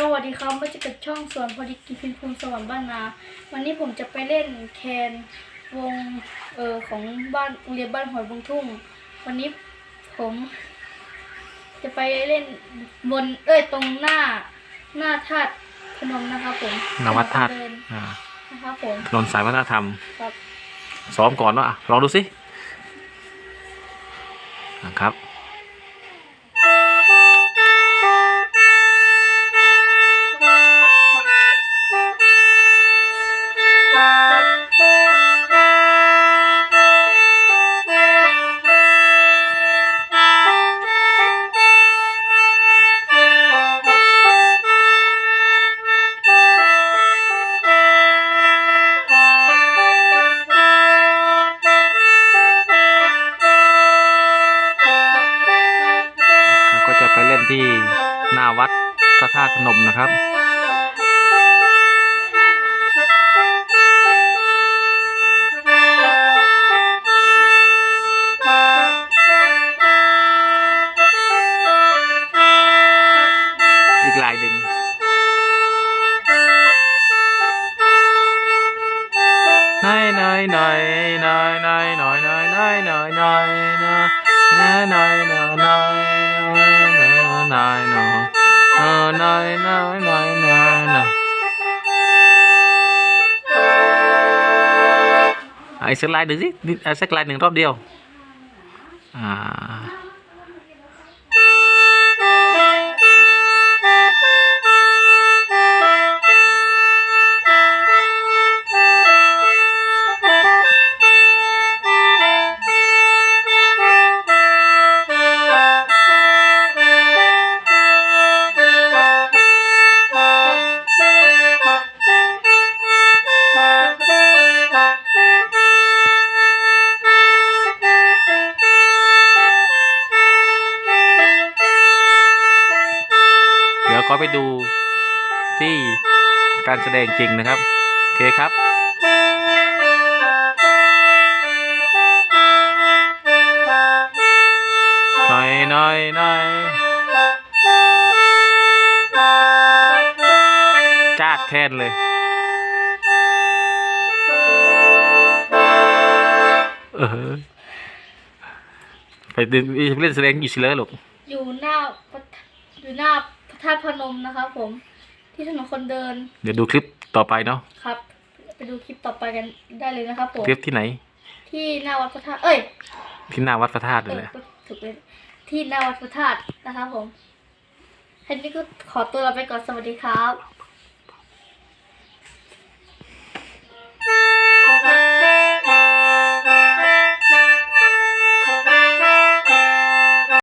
สวัสดีครับมาจะกับช่องสวนพอดีกินพินภูมิสวรรค์บ้านนา วันนี้ผมจะไปเล่นแคนวงเออของบ้านโรงเรียนบ้านหอยบางทุ่ง วันนี้ผม จะไปเล่นบนเอ้ยตรงหน้า หน้าธาตุพนมนะคะผมนวัดธาตุนะคะผมถนนสายวัฒนธรรมซ้อมก่อนวะลองดูสิครับ เล่นที่หน้าวัดพระธาตุพนมนะครับ อีกลายหนึ่งน้อยน้อยน้อยน้อยน้อยน้อยน้อยน้อยน้อย anh sẽ like được gì anh sẽ like được drop điều à กลายหนึ่งรอบเดียวอ่าเดี๋ยวก็ไปดูที่การแสดงจริงนะครับ โอเคครับหน่อยหน่อยหน่อยจ้าดแทนเลยเออไปเดินไปเล่นแสดงอยู่สิเลยหรอกอยู่หน้าพระอยู่หน้าพระ ธาตุพนมนะครับผมที่ถนนคนเดิน เดี๋ยวดูคลิปต่อไปเนาะครับ ไปดูคลิปต่อไปกันได้เลยนะครับผมคลิปที่ไหน ที่หน้าวัดพระธาตุเอ้ย ที่หน้าวัดพระธาตุเอเลยอแหละถูกเลยที่หน้าวัดพระธาตุนะครับผมทีนี้ก็ขอตัวลาไปก่อนสวัสดีครับ